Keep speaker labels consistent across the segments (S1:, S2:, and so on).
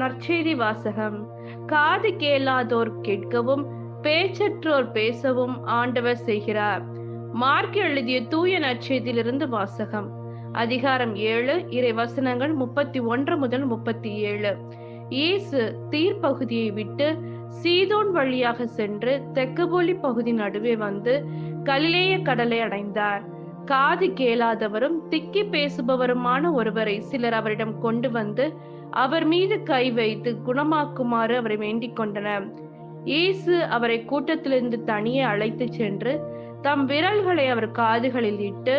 S1: நற்செய்தி வாசகம். காது கேளாதோர் கேட்கவும் பேச்சற்றோர் பேசவும் ஆண்டவர் செய்கிறார். மார்க் எழுதிய தூய நற்செய்தியிலிருந்து வாசகம். அதிகாரம் ஏழு இறை வசனங்கள் முப்பத்தி ஒன்று முதல் முப்பத்தி ஏழு. இயேசு தீர்ப்பகுதியை விட்டு சீதோன் வழியாக சென்று தெக்கபோலி பகுதி நடுவே வந்து கலிலேய கடலை அடைந்தார். காது கேளாதவரும் திக்கி பேசுபவருமான ஒருவரை சிலர் அவரிடம் கொண்டு வந்து அவர் மீது கை வைத்து குணமாக்குமாறு அவரை வேண்டிக் கொண்டனர். இயேசு அவரை கூட்டத்திலிருந்து தனியே அழைத்து சென்று தம் விரல்களை அவர் காதுகளில் இட்டு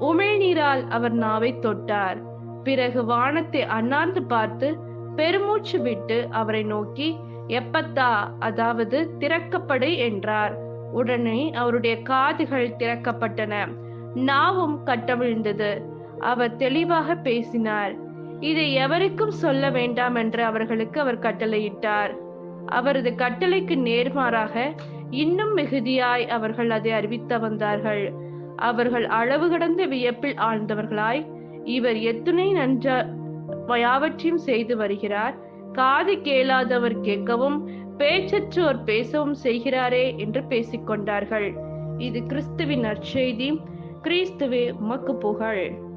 S1: உமிழ்நீரால் அவர் நாவை தொட்டார். பிறகு வானத்தை அண்ணாந்து பார்த்து பெருமூச்சு விட்டு அவரை நோக்கி எப்பத்தா அதாவது திறக்கப்படு என்றார். உடனே அவருடைய காதுகள் திறக்கப்பட்டன. நாவும் கட்டவிழ்ந்தது. அவர் தெளிவாக பேசினார். இதை எவருக்கும் சொல்ல வேண்டாம் என்று அவர்களுக்கு அவர் கட்டளையிட்டார். அவரது கட்டளைக்கு நேர்மாறாக இன்னும் மிகுதியாய் அவர்கள் அதை அறிவித்து வந்தார்கள். அவர்கள் அளவு கடந்த வியப்பில் ஆழ்ந்தவர்களாய் இவர் எத்துணை நன்ற யாவற்றையும் செய்து வருகிறார். காது கேளாதவர் கேட்கவும் பேச்சற்றோர் பேசவும் செய்கிறாரே என்று பேசிக்கொண்டார்கள். இது கிறிஸ்துவின் நற்செய்தி. கிறிஸ்துவே உமக்கு புகழ்.